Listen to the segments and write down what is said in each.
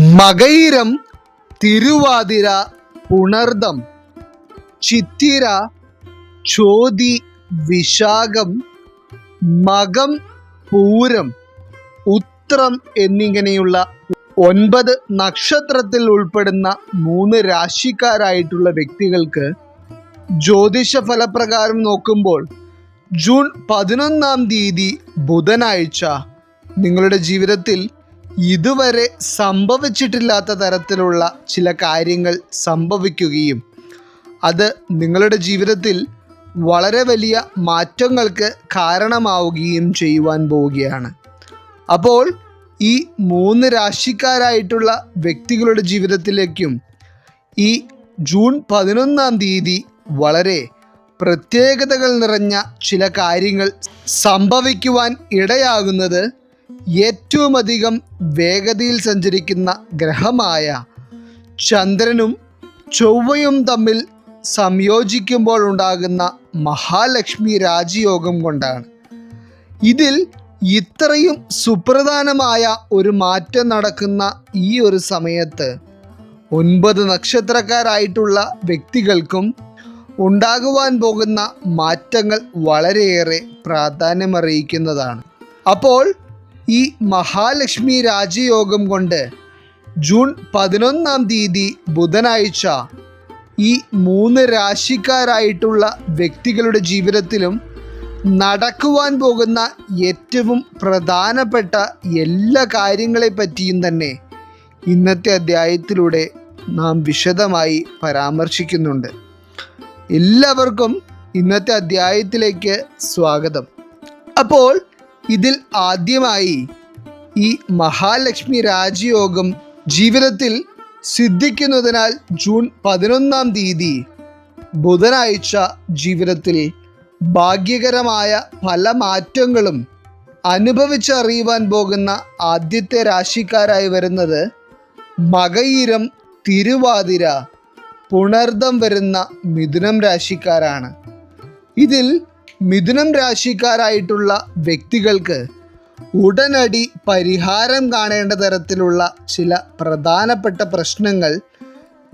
മകയിരം തിരുവാതിര പുണർദം ചിത്തിര ചോതി വിശാഖം മകം പൂരം ഉത്രം എന്നിങ്ങനെയുള്ള ഒൻപത് നക്ഷത്രത്തിൽ ഉൾപ്പെടുന്ന മൂന്ന് രാശിക്കാരായിട്ടുള്ള വ്യക്തികൾക്ക് ജ്യോതിഷ ഫലപ്രകാരം നോക്കുമ്പോൾ ജൂൺ പതിനൊന്നാം തീയതി ബുധനാഴ്ച നിങ്ങളുടെ ജീവിതത്തിൽ ഇതുവരെ സംഭവിച്ചിട്ടില്ലാത്ത തരത്തിലുള്ള ചില കാര്യങ്ങൾ സംഭവിക്കുകയും അത് നിങ്ങളുടെ ജീവിതത്തിൽ വളരെ വലിയ മാറ്റങ്ങൾക്ക് കാരണമാവുകയും ചെയ്യുവാൻ പോവുകയാണ്. അപ്പോൾ ഈ മൂന്ന് രാശിക്കാരായിട്ടുള്ള വ്യക്തികളുടെ ജീവിതത്തിലേക്കും ഈ ജൂൺ പതിനൊന്നാം തീയതി വളരെ പ്രത്യേകതകൾ നിറഞ്ഞ ചില കാര്യങ്ങൾ സംഭവിക്കുവാൻ ഇടയാകുന്നത് ഏറ്റവും അധികം വേഗതയിൽ സഞ്ചരിക്കുന്ന ഗ്രഹമായ ചന്ദ്രനും ചൊവ്വയും തമ്മിൽ സംയോജിക്കുമ്പോൾ ഉണ്ടാകുന്ന മഹാലക്ഷ്മി രാജയോഗം കൊണ്ടാണ്. ഇതിൽ ഇത്രയും സുപ്രധാനമായ ഒരു മാറ്റം നടക്കുന്ന ഈ ഒരു സമയത്ത് ഒൻപത് നക്ഷത്രക്കാരായിട്ടുള്ള വ്യക്തികൾക്കും ഉണ്ടാകുവാൻ പോകുന്ന മാറ്റങ്ങൾ വളരെയേറെ പ്രാധാന്യമറിയിക്കുന്നതാണ് അപ്പോൾ ഈ മഹാലക്ഷ്മി രാജയോഗം കൊണ്ട് ജൂൺ പതിനൊന്നാം തീയതി ബുധനാഴ്ച ഈ മൂന്ന് രാശിക്കാരായിട്ടുള്ള വ്യക്തികളുടെ ജീവിതത്തിലും നടക്കുവാൻ പോകുന്ന ഏറ്റവും പ്രധാനപ്പെട്ട എല്ലാ കാര്യങ്ങളെ പറ്റിയും തന്നെ ഇന്നത്തെ അധ്യായത്തിലൂടെ നാം വിശദമായി പരാമർശിക്കുന്നുണ്ട്. എല്ലാവർക്കും ഇന്നത്തെ അധ്യായത്തിലേക്ക് സ്വാഗതം. അപ്പോൾ ഇതിൽ ആദ്യമായി ഈ മഹാലക്ഷ്മി രാജയോഗം ജീവിതത്തിൽ സിദ്ധിക്കുന്നതിനാൽ ജൂൺ പതിനൊന്നാം തീയതി ബുധനാഴ്ച ജീവിതത്തിൽ ഭാഗ്യകരമായ പല മാറ്റങ്ങളും അനുഭവിച്ചറിയുവാൻ പോകുന്ന ആദ്യത്തെ രാശിക്കാരായി വരുന്നത് മകയിരം തിരുവാതിര പുണർദം വരുന്ന മിഥുനം രാശിക്കാരാണ്. ഇതിൽ മിഥുനം രാശിക്കാരായിട്ടുള്ള വ്യക്തികൾക്ക് ഉടനടി പരിഹാരം കാണേണ്ട തരത്തിലുള്ള ചില പ്രധാനപ്പെട്ട പ്രശ്നങ്ങൾ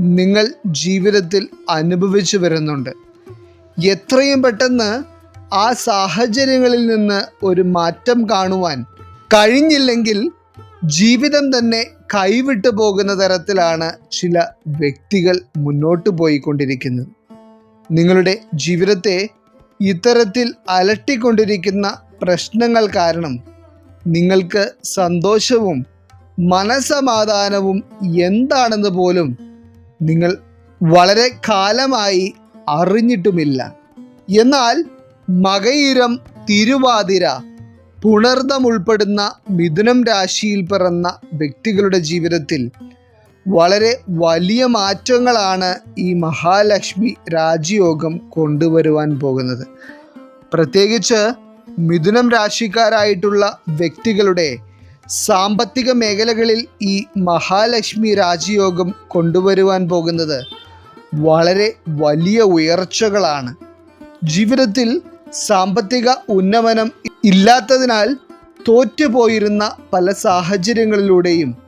നിങ്ങൾ ജീവിതത്തിൽ അനുഭവിച്ചു വരുന്നുണ്ട്. എത്രയും പെട്ടെന്ന് ആ സാഹചര്യങ്ങളിൽ നിന്ന് ഒരു മാറ്റം കാണുവാൻ കഴിഞ്ഞില്ലെങ്കിൽ ജീവിതം തന്നെ കൈവിട്ടു പോകുന്ന തരത്തിലാണ് ചില വ്യക്തികൾ മുന്നോട്ട് പോയിക്കൊണ്ടിരിക്കുന്നത്. നിങ്ങളുടെ ജീവിതത്തെ ഇത്തരത്തിൽ അലട്ടിക്കൊണ്ടിരിക്കുന്ന പ്രശ്നങ്ങൾ കാരണം നിങ്ങൾക്ക് സന്തോഷവും മനസമാധാനവും എന്താണെന്ന് പോലും നിങ്ങൾ വളരെ കാലമായി അറിഞ്ഞിട്ടുമില്ല. എന്നാൽ മകയിരം തിരുവാതിര പുണർദം ഉൾപ്പെടുന്ന മിഥുനം രാശിയിൽ പിറന്ന വ്യക്തികളുടെ ജീവിതത്തിൽ വളരെ വലിയ മാറ്റങ്ങളാണ് ഈ മഹാലക്ഷ്മി രാജയോഗം കൊണ്ടുവരുവാൻ പോകുന്നത്. പ്രത്യേകിച്ച് മിഥുനം രാശിക്കാരായിട്ടുള്ള വ്യക്തികളുടെ സാമ്പത്തിക മേഖലകളിൽ ഈ മഹാലക്ഷ്മി രാജയോഗം കൊണ്ടുവരുവാൻ പോകുന്നത് വളരെ വലിയ ഉയർച്ചകളാണ്. ജീവിതത്തിൽ സാമ്പത്തിക ഉന്നമനം ഇല്ലാത്തതിനാൽ തോറ്റുപോയിരുന്ന പല സാഹചര്യങ്ങളിലൂടെയും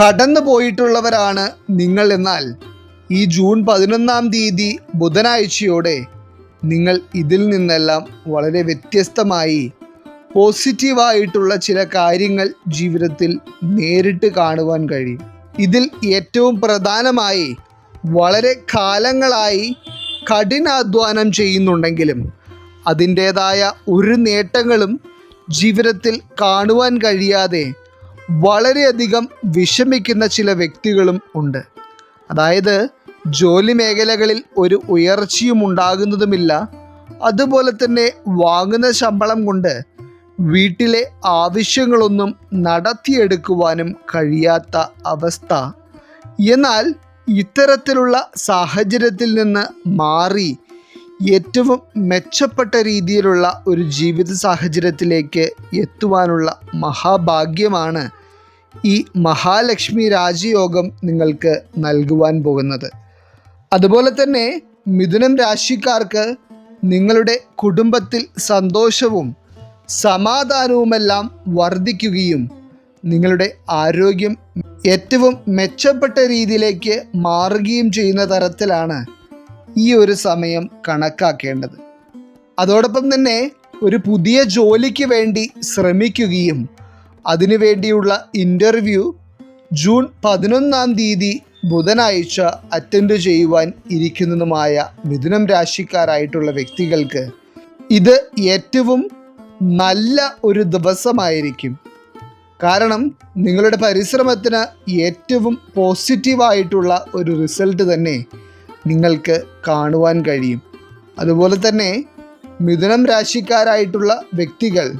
കടന്നു പോയിട്ടുള്ളവരാണ് നിങ്ങൾ എന്നാൽ. ഈ ജൂൺ പതിനൊന്നാം തീയതി ബുധനാഴ്ചയോടെ നിങ്ങൾ ഇതിൽ നിന്നെല്ലാം വളരെ വ്യത്യസ്തമായി പോസിറ്റീവായിട്ടുള്ള ചില കാര്യങ്ങൾ ജീവിതത്തിൽ നേരിട്ട് കാണുവാൻ കഴിയും. ഇതിൽ ഏറ്റവും പ്രധാനമായി വളരെ കാലങ്ങളായി കഠിനാധ്വാനം ചെയ്യുന്നുണ്ടെങ്കിലും അതിന്റേതായ ഒരു നേട്ടങ്ങളും ജീവിതത്തിൽ കാണുവാൻ കഴിയാതെ വളരെയധികം വിഷമിക്കുന്ന ചില വ്യക്തികളും ഉണ്ട്. അതായത് ജോലി മേഖലകളിൽ ഒരു ഉയർച്ചയും ഉണ്ടാകുന്നതുമില്ല. അതുപോലെ തന്നെ വാങ്ങുന്ന ശമ്പളം കൊണ്ട് വീട്ടിലെ ആവശ്യങ്ങളൊന്നും നടത്തിയെടുക്കുവാനും കഴിയാത്ത അവസ്ഥ. എന്നാൽ ഇത്തരത്തിലുള്ള സാഹചര്യത്തിൽ നിന്ന് മാറി ഏറ്റവും മെച്ചപ്പെട്ട രീതിയിലുള്ള ഒരു ജീവിത സാഹചര്യത്തിലേക്ക് എത്തുവാനുള്ള മഹാഭാഗ്യമാണ് ഈ മഹാലക്ഷ്മി രാജയോഗം നിങ്ങൾക്ക് നൽകുവാൻ പോകുന്നത്. അതുപോലെ തന്നെ മിഥുനം രാശിക്കാർക്ക് നിങ്ങളുടെ കുടുംബത്തിൽ സന്തോഷവും സമാധാനവുമെല്ലാം വർദ്ധിക്കുകയും നിങ്ങളുടെ ആരോഗ്യം ഏറ്റവും മെച്ചപ്പെട്ട രീതിയിലേക്ക് മാറുകയും ചെയ്യുന്ന തരത്തിലാണ് ഈ ഒരു സമയം കണക്കാക്കേണ്ടത്. അതോടൊപ്പം തന്നെ ഒരു പുതിയ ജോലിക്ക് വേണ്ടി ശ്രമിക്കുകയും അതിനുവേണ്ടിയുള്ള ഇന്റർവ്യൂ ജൂൺ പതിനൊന്നാം തീയതി ബുധനാഴ്ച അറ്റൻഡ് ചെയ്യുവാൻ ഇരിക്കുന്നതുമായ മിഥുനം രാശിക്കാരായിട്ടുള്ള വ്യക്തികൾക്ക് ഇത് ഏറ്റവും നല്ല ഒരു ദിവസമായിരിക്കും. കാരണം നിങ്ങളുടെ പരിശ്രമത്തിന് ഏറ്റവും പോസിറ്റീവായിട്ടുള്ള ഒരു റിസൾട്ട് തന്നെ നിങ്ങൾക്ക് കാണുവാൻ കഴിയും. അതുപോലെ തന്നെ മിഥുനം രാശിക്കാരായിട്ടുള്ള വ്യക്തികൾ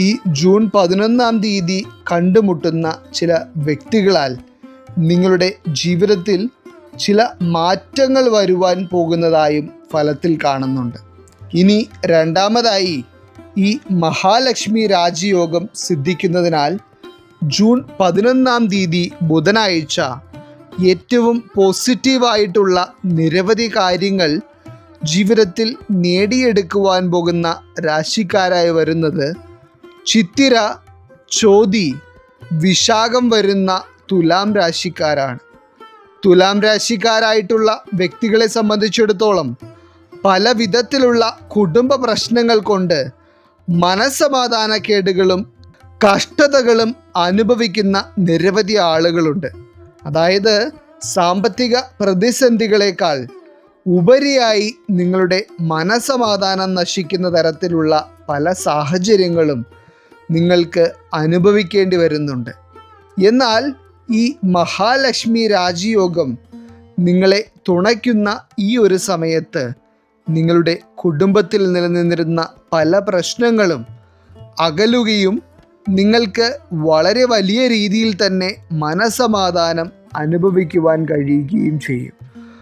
ഈ ജൂൺ പതിനൊന്നാം തീയതി കണ്ടുമുട്ടുന്ന ചില വ്യക്തികളാൽ നിങ്ങളുടെ ജീവിതത്തിൽ ചില മാറ്റങ്ങൾ വരുവാൻ പോകുന്നതായും ഫലത്തിൽ കാണുന്നുണ്ട്. ഇനി രണ്ടാമതായി ഈ മഹാലക്ഷ്മി രാജയോഗം സിദ്ധിക്കുന്നതിനാൽ ജൂൺ പതിനൊന്നാം തീയതി ബുധനാഴ്ച ഏറ്റവും പോസിറ്റീവായിട്ടുള്ള നിരവധി കാര്യങ്ങൾ ജീവിതത്തിൽ നേടിയെടുക്കുവാൻ പോകുന്ന രാശിക്കാരായി വരുന്നത് ചിത്തിര ചോതി വിശാഖം വരുന്ന തുലാം രാശിക്കാരാണ്. തുലാം രാശിക്കാരായിട്ടുള്ള വ്യക്തികളെ സംബന്ധിച്ചിടത്തോളം പല വിധത്തിലുള്ള കുടുംബ പ്രശ്നങ്ങൾ കൊണ്ട് മനസമാധാനക്കേടുകളും കഷ്ടതകളും അനുഭവിക്കുന്ന നിരവധി ആളുകളുണ്ട്. അതായത് സാമ്പത്തിക പ്രതിസന്ധികളേക്കാൾ ഉപരിയായി നിങ്ങളുടെ മനസമാധാനം നശിക്കുന്ന തരത്തിലുള്ള പല സാഹചര്യങ്ങളും നിങ്ങൾക്ക് അനുഭവിക്കേണ്ടി വരുന്നുണ്ട്. എന്നാൽ ഈ മഹാലക്ഷ്മി രാജയോഗം നിങ്ങളെ തുണയ്ക്കുന്ന ഈ ഒരു സമയത്ത് നിങ്ങളുടെ കുടുംബത്തിൽ നിലനിന്നിരുന്ന പല പ്രശ്നങ്ങളും അകലുകയും നിങ്ങൾക്ക് വളരെ വലിയ രീതിയിൽ തന്നെ മനസമാധാനം അനുഭവിക്കുവാൻ കഴിയുകയും ചെയ്യും.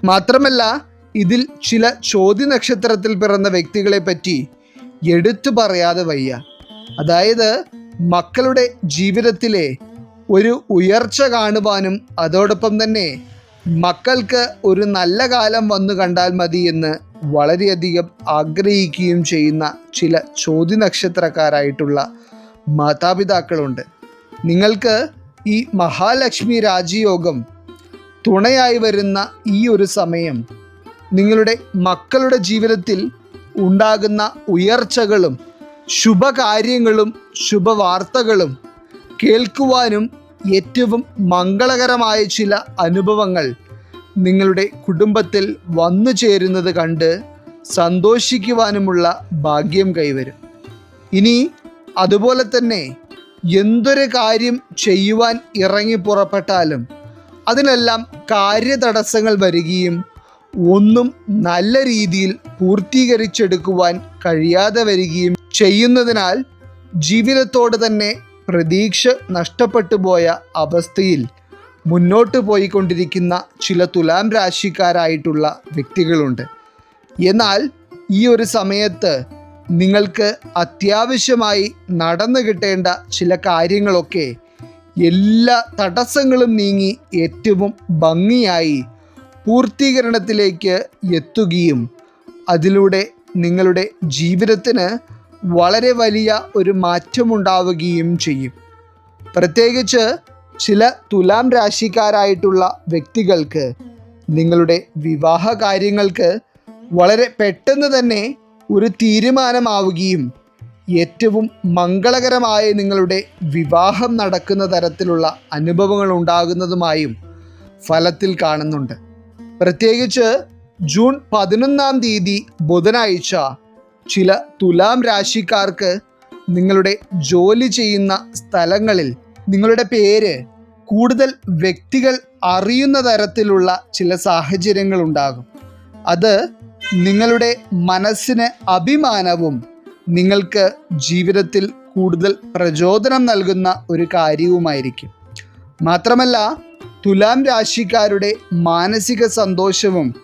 മാത്രമല്ല ഇതിൽ ചില ചോദ്യ നക്ഷത്രത്തിൽ പിറന്ന വ്യക്തികളെ പറ്റി എടുത്തു പറയാതെ വയ്യ. അതായത് മക്കളുടെ ജീവിതത്തിലെ ഒരു ഉയർച്ച കാണുവാനും അതോടൊപ്പം തന്നെ മക്കൾക്ക് ഒരു നല്ല കാലം വന്നു കണ്ടാൽ മതി എന്ന് വളരെയധികം ആഗ്രഹിക്കുകയും ചെയ്യുന്ന ചില ചോദ്യ നക്ഷത്രക്കാരായിട്ടുള്ള മാതാപിതാക്കളുണ്ട്. നിങ്ങൾക്ക് ഈ മഹാലക്ഷ്മി രാജയോഗം തുണയായി വരുന്ന ഈ ഒരു സമയം നിങ്ങളുടെ മക്കളുടെ ജീവിതത്തിൽ ഉണ്ടാകുന്ന ഉയർച്ചകളും ശുഭകാര്യങ്ങളും ശുഭവാർത്തകളും കേൾക്കുവാനും ഏറ്റവും മംഗളകരമായ ചില അനുഭവങ്ങൾ നിങ്ങളുടെ കുടുംബത്തിൽ വന്നു ചേരുന്നത് കണ്ട് സന്തോഷിക്കുവാനുമുള്ള ഭാഗ്യം കൈവരും. ഇനി അതുപോലെ തന്നെ എന്തൊരു കാര്യം ചെയ്യുവാൻ ഇറങ്ങി പുറപ്പെട്ടാലും അതിനെല്ലാം കാര്യതടസ്സങ്ങൾ വരികയും ഒന്നും നല്ല രീതിയിൽ പൂർത്തീകരിച്ചെടുക്കുവാൻ കഴിയാതെ വരികയും ചെയ്യുന്നതിനാൽ ജീവിതത്തോട് തന്നെ പ്രതീക്ഷ നഷ്ടപ്പെട്ടു പോയ അവസ്ഥയിൽ മുന്നോട്ട് പോയിക്കൊണ്ടിരിക്കുന്ന ചില തുലാം രാശിക്കാരായിട്ടുള്ള വ്യക്തികളുണ്ട്. എന്നാൽ ഈ ഒരു സമയത്ത് നിങ്ങൾക്ക് അത്യാവശ്യമായി നടന്നു കിട്ടേണ്ട ചില കാര്യങ്ങളൊക്കെ എല്ലാ തടസ്സങ്ങളും നീങ്ങി ഏറ്റവും ഭംഗിയായി പൂർത്തീകരണത്തിലേക്ക് എത്തുകയും അതിലൂടെ നിങ്ങളുടെ ജീവിതത്തിന് വളരെ വലിയ ഒരു മാറ്റമുണ്ടാവുകയും ചെയ്യും. പ്രത്യേകിച്ച് ചില തുലാം രാശിക്കാരായിട്ടുള്ള വ്യക്തികൾക്ക് നിങ്ങളുടെ വിവാഹ കാര്യങ്ങൾക്ക് വളരെ പെട്ടെന്ന് തന്നെ ഒരു തീരുമാനമാവുകയും ഏറ്റവും മംഗളകരമായ നിങ്ങളുടെ വിവാഹം നടക്കുന്ന തരത്തിലുള്ള അനുഭവങ്ങൾ ഉണ്ടാകുന്നതുമായും ഫലത്തിൽ കാണുന്നുണ്ട്. പ്രത്യേകിച്ച് ജൂൺ പതിനൊന്നാം തീയതി ബുധനാഴ്ച ചില തുലാം രാശിക്കാർക്ക് നിങ്ങളുടെ ജോലി ചെയ്യുന്ന സ്ഥലങ്ങളിൽ നിങ്ങളുടെ പേര് കൂടുതൽ വ്യക്തികൾ അറിയുന്ന തരത്തിലുള്ള ചില സാഹചര്യങ്ങൾ ഉണ്ടാകും. അത് നിങ്ങളുടെ മനസ്സിന് അഭിമാനവും നിങ്ങൾക്ക് ജീവിതത്തിൽ കൂടുതൽ പ്രചോദനം നൽകുന്ന ഒരു കാര്യവുമായിരിക്കും. മാത്രമല്ല തുലാം രാശിക്കാരുടെ മാനസിക സന്തോഷവും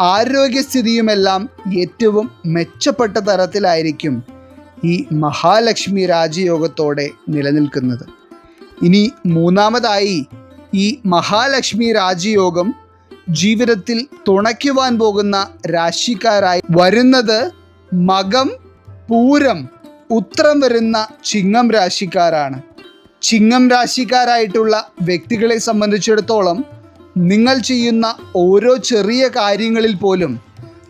ആരോഗ്യസ്ഥിതിയുമെല്ലാം ഏറ്റവും മെച്ചപ്പെട്ട തരത്തിലായിരിക്കും ഈ മഹാലക്ഷ്മി രാജയോഗത്തോടെ നിലനിൽക്കുന്നത്. ഇനി മൂന്നാമതായി ഈ മഹാലക്ഷ്മി രാജയോഗം ജീവിതത്തിൽ തുണയ്ക്കുവാൻ പോകുന്ന രാശിക്കാരായി വരുന്നത് മകം പൂരം ഉത്രം വരുന്ന ചിങ്ങം രാശിക്കാരാണ്. ചിങ്ങം രാശിക്കാരായിട്ടുള്ള വ്യക്തികളെ സംബന്ധിച്ചിടത്തോളം നിങ്ങൾ ചെയ്യുന്ന ഓരോ ചെറിയ കാര്യങ്ങളിൽ പോലും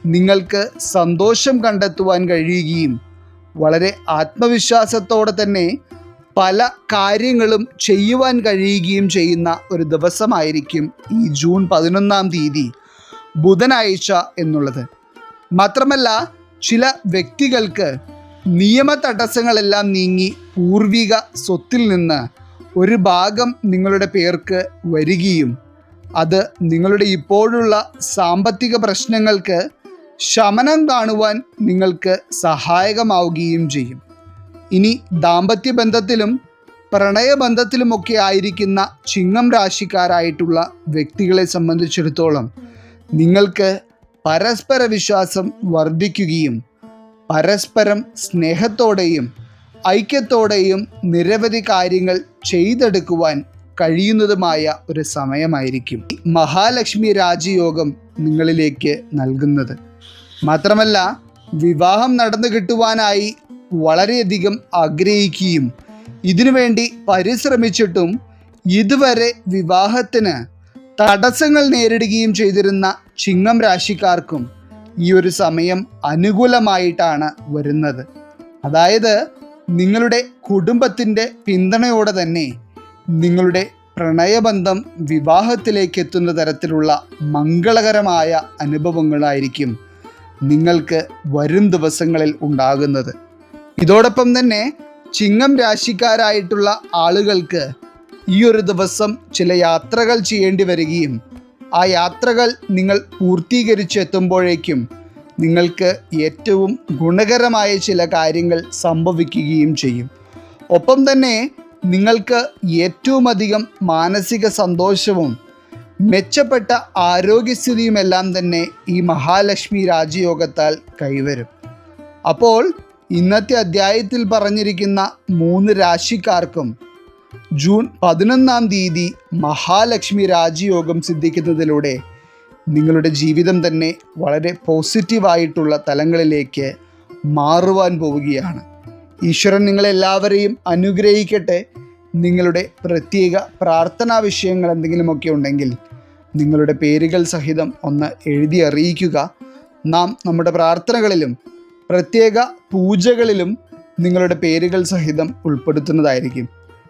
നിങ്ങൾക്ക് സന്തോഷം കണ്ടെത്തുവാൻ കഴിയുകയും വളരെ ആത്മവിശ്വാസത്തോടെ തന്നെ പല കാര്യങ്ങളും ചെയ്യുവാൻ കഴിയുകയും ചെയ്യുന്ന ഒരു ദിവസമായിരിക്കും ഈ ജൂൺ പതിനൊന്നാം തീയതി ബുധനാഴ്ച എന്നുള്ളത്. മാത്രമല്ല ചില വ്യക്തികൾക്ക് നിയമ തടസ്സങ്ങളെല്ലാം നീങ്ങി പൂർവിക സ്വത്തിൽ നിന്ന് ഒരു ഭാഗം നിങ്ങളുടെ പേർക്ക് വരികയും അത് നിങ്ങളുടെ ഇപ്പോഴുള്ള സാമ്പത്തിക പ്രശ്നങ്ങൾക്ക് ശമനം കാണുവാൻ നിങ്ങൾക്ക് സഹായകമാവുകയും ചെയ്യും. ഇനി ദാമ്പത്യ ബന്ധത്തിലും പ്രണയബന്ധത്തിലുമൊക്കെ ആയിരിക്കുന്ന ചിങ്ങം രാശിക്കാരായിട്ടുള്ള വ്യക്തികളെ സംബന്ധിച്ചിടത്തോളം നിങ്ങൾക്ക് പരസ്പര വിശ്വാസം വർദ്ധിക്കുകയും പരസ്പരം സ്നേഹത്തോടെയും ഐക്യത്തോടെയും നിരവധി കാര്യങ്ങൾ ചെയ്തെടുക്കുവാൻ കഴിയുന്നതുമായ ഒരു സമയമായിരിക്കും മഹാലക്ഷ്മി രാജയോഗം നിങ്ങളിലേക്ക് നൽകുന്നത്. മാത്രമല്ല വിവാഹം നടന്നു കിട്ടുവാനായി വളരെയധികം ആഗ്രഹിക്കുകയും ഇതിനുവേണ്ടി പരിശ്രമിച്ചിട്ടും ഇതുവരെ വിവാഹത്തിന് തടസ്സങ്ങൾ നേരിടുകയും ചെയ്തിരുന്ന ചിങ്ങം രാശിക്കാർക്കും ഈ ഒരു സമയം അനുകൂലമായിട്ടാണ് വരുന്നത്. അതായത് നിങ്ങളുടെ കുടുംബത്തിന്റെ പിന്തുണയോടെ തന്നെ നിങ്ങളുടെ പ്രണയബന്ധം വിവാഹത്തിലേക്ക് എത്തുന്ന തരത്തിലുള്ള മംഗളകരമായ അനുഭവങ്ങളായിരിക്കും നിങ്ങൾക്ക് വരും ദിവസങ്ങളിൽ ഉണ്ടാകുന്നത്. ഇതോടൊപ്പം തന്നെ ചിങ്ങം രാശിക്കാരായിട്ടുള്ള ആളുകൾക്ക് ഈ ഒരു ദിവസം ചില യാത്രകൾ ചെയ്യേണ്ടി വരികയും ആ യാത്രകൾ നിങ്ങൾ പൂർത്തീകരിച്ചെത്തുമ്പോഴേക്കും നിങ്ങൾക്ക് ഏറ്റവും ഗുണകരമായ ചില കാര്യങ്ങൾ സംഭവിക്കുകയും ചെയ്യും. ഒപ്പം തന്നെ നിങ്ങൾക്ക് ഏറ്റവും അധികം മാനസിക സന്തോഷവും മെച്ചപ്പെട്ട ആരോഗ്യസ്ഥിതിയുമെല്ലാം തന്നെ ഈ മഹാലക്ഷ്മി രാജയോഗത്താൽ കൈവരും. അപ്പോൾ ഇന്നത്തെ അധ്യായത്തിൽ പറഞ്ഞിരിക്കുന്ന മൂന്ന് രാശിക്കാർക്കും ജൂൺ പതിനൊന്നാം തീയതി മഹാലക്ഷ്മി രാജയോഗം സിദ്ധിക്കുന്നതിലൂടെ നിങ്ങളുടെ ജീവിതം തന്നെ വളരെ പോസിറ്റീവായിട്ടുള്ള തലങ്ങളിലേക്ക് മാറുവാൻ പോവുകയാണ്. ഈശ്വരൻ നിങ്ങളെല്ലാവരെയും അനുഗ്രഹിക്കട്ടെ. നിങ്ങളുടെ പ്രത്യേക പ്രാർത്ഥനാ വിഷയങ്ങൾ എന്തെങ്കിലുമൊക്കെ ഉണ്ടെങ്കിൽ നിങ്ങളുടെ പേരുകൾ സഹിതം ഒന്ന് എഴുതി അറിയിക്കുക. നാം നമ്മുടെ പ്രാർത്ഥനകളിലും പ്രത്യേക പൂജകളിലും നിങ്ങളുടെ പേരുകൾ സഹിതം ഉൾപ്പെടുത്തുന്നതായിരിക്കും.